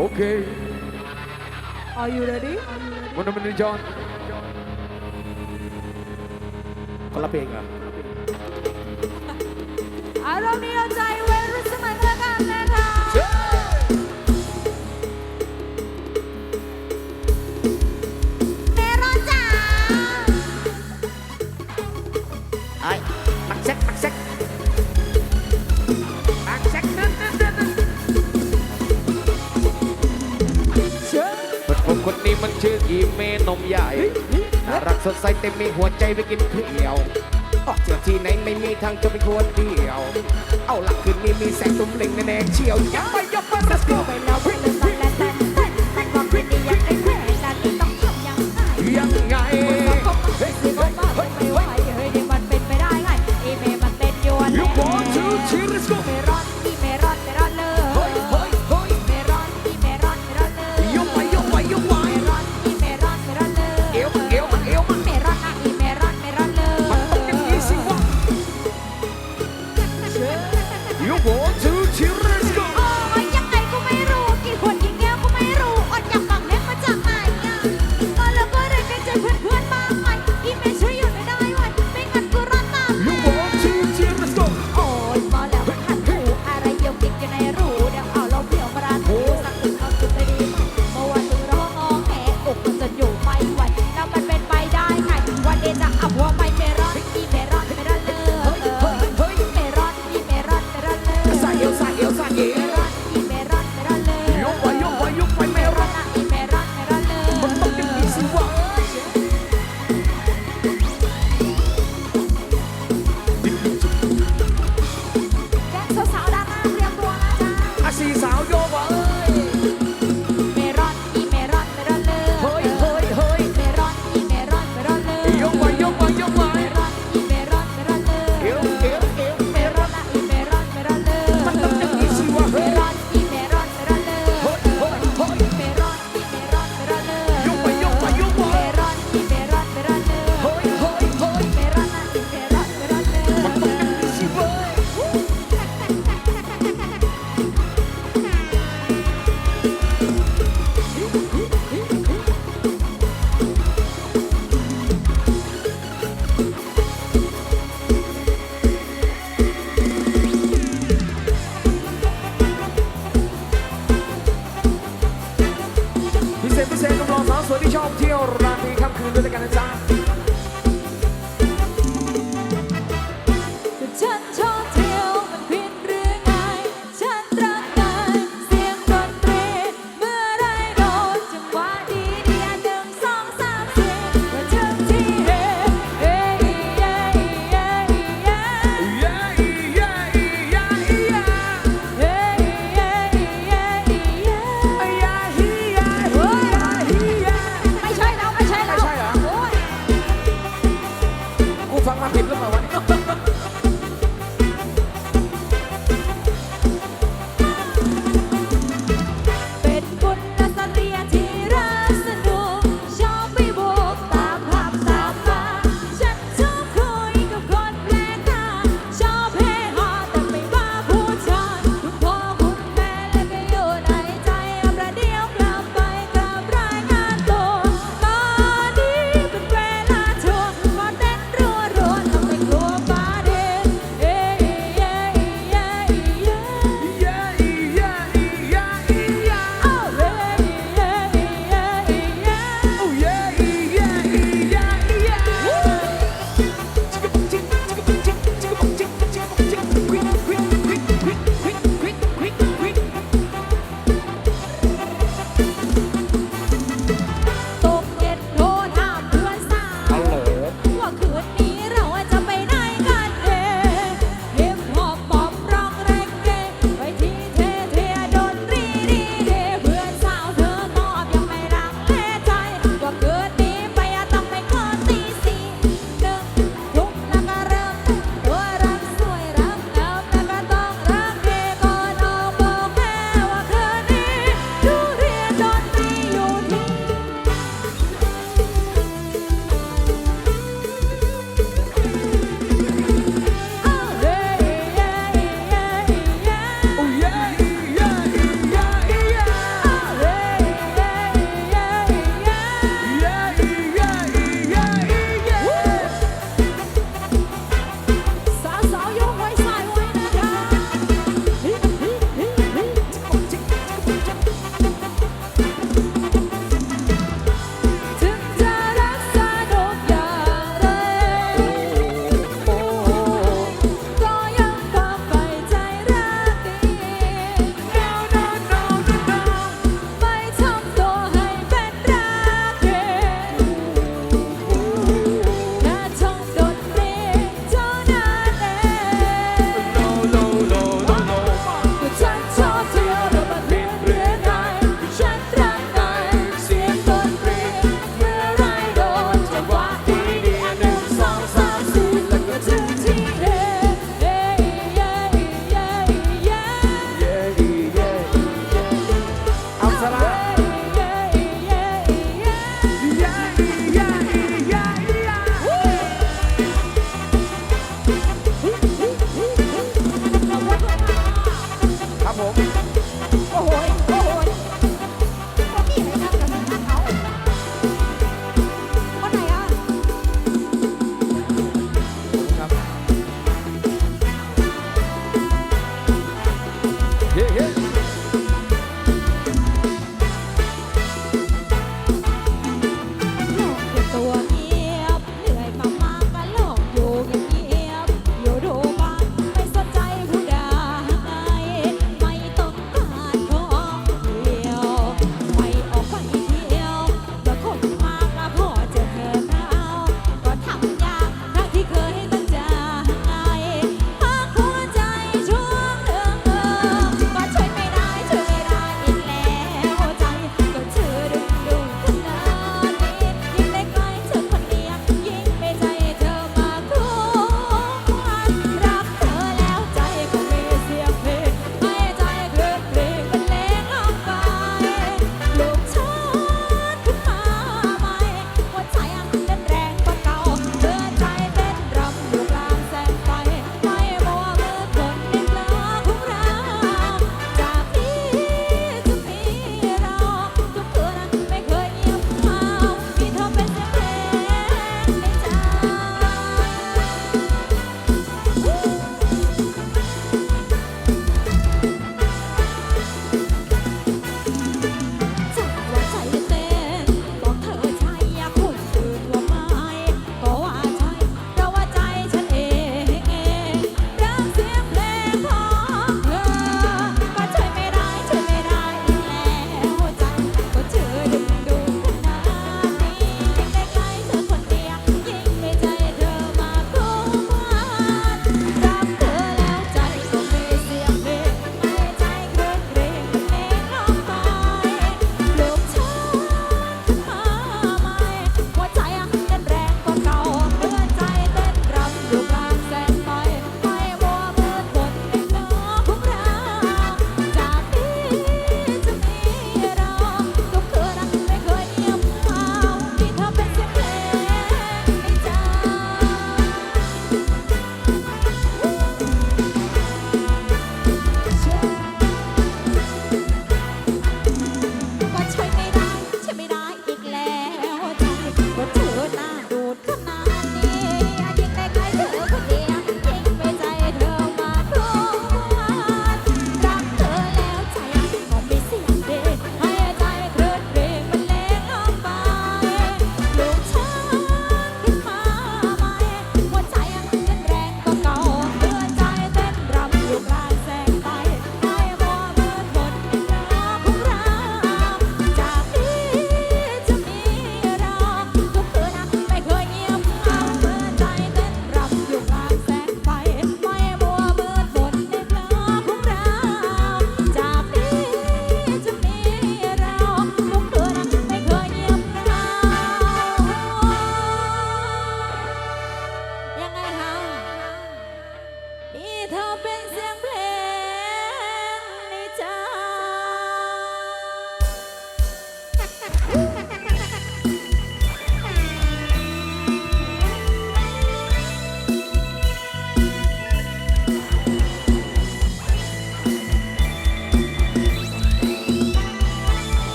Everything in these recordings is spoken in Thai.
Okay. Are you ready? Muna muna ni John. Kalapinga. Aramio Taiwan. มันชื่อกีเมนมใหญ่น่ารักสดใสเต็มมีหัวใจไปกินเที่ยวออกเที่ที่ไหนไม่มีทางจะไป็คนเดียว เอาหลักคืนนี้มีแสงตุ้มเล็งแน่ๆเชียวยับไปยับไปร์สโกไปแล้ไปแล้ว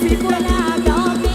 สีกุหลาบดอก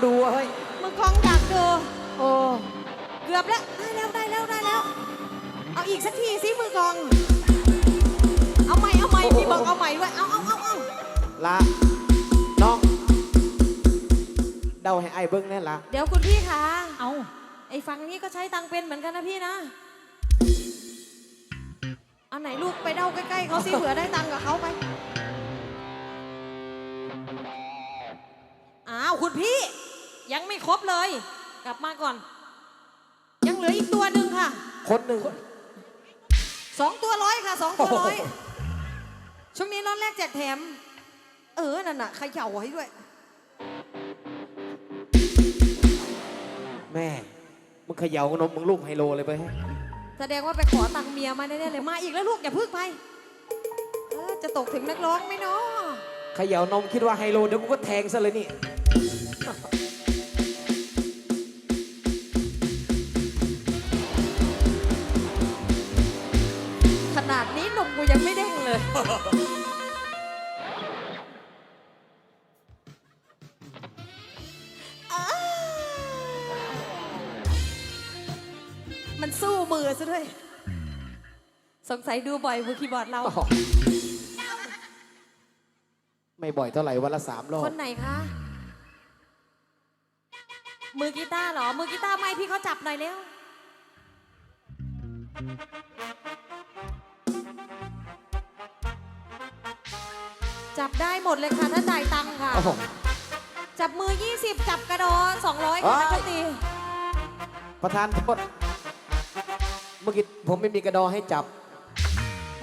หรือมือกลองอยากดูวะเฮ้ยมือกลองอยากดูโอ้เกือบแล้วได้แล้วได้แล้วได้แล้ว เอาอีกสักทีสิมือกลอง เอาใหม่เอาใหม่พี่บอกเอาใหม่ด้วยเอาเอาเอาเอาละน้อง เดาให้ไอ้เบิ้งแน่ละเดี๋ยวคุณพี่คะเอาไอ้ฝั่งนี้ก็ใช้ตังค์เป็นเหมือนกันนะพี่นะอันไหนลูกไปเด้าใกล้ๆเขาสิเผื่อได้ตังค์กับเขาไปอ้าวคุณพี่ ยังไม่ครบเลย กลับมาก่อน ยังเหลืออีกตัวหนึ่งค่ะคนหนึ่งสองตัวร้อยค่ะสองตัวร้อยโอ้โหช่วงนี้ร้อนแรกแจกแถม เออนั่นน่ะเขย่าไว้ด้วย แม่ มึงเขย่าขนมมึงลูกไฮโลเลยไปให้แสดงว่าไปขอตังค์เมียมาแน่ๆเลยมาอีกแล้วลูกอย่าพึ่งไปเออจะตกถึงนักร้องไหมเนาะเขย่านมคิดว่าไฮโลเดี๋ยวกูก็แทงซะเลยนี่ มันสู้มือซะด้วย สงสัยดูบ่อยมือคีย์บอร์ดเรา ไม่บ่อยเท่าไหร่วันละสามรอบคนไหนคะ มือกีตาร์เหรอ มือกีตาร์ไม่พี่เขาจับหน่อยเร็ว จับได้หมดเลยค่ะถ้าจ่ายตังค์ค่ะ โอ้โห จับมือ 20 จับกระดอ200ค่ะเอ้นัยกดนตรีประธานโทษเมื่อกี้ผมไม่มีกระดอให้จับ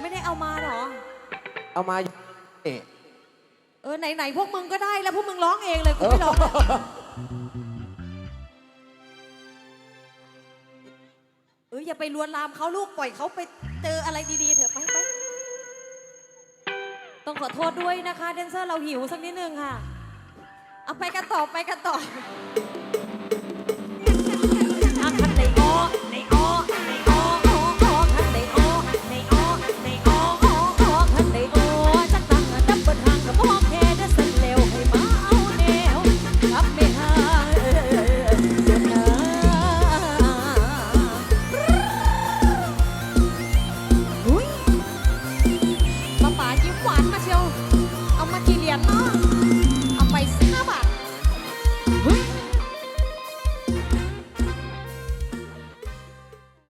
ไม่ได้เอามาเหรอ เอามาเอ๊ะเออไหนๆพวกมึงก็ได้แล้วพวกมึงร้องเองเลยกูไม่ร้องอะเอออย่าไปลวนลามเขาลูกปล่อยเขาไปเจออะไรดีๆเถอะไปไป ต้องขอโทษด้วยนะคะ แดนเซอร์เราหิวสักนิดนึงค่ะ เอาไปกันต่อไปกันต่อ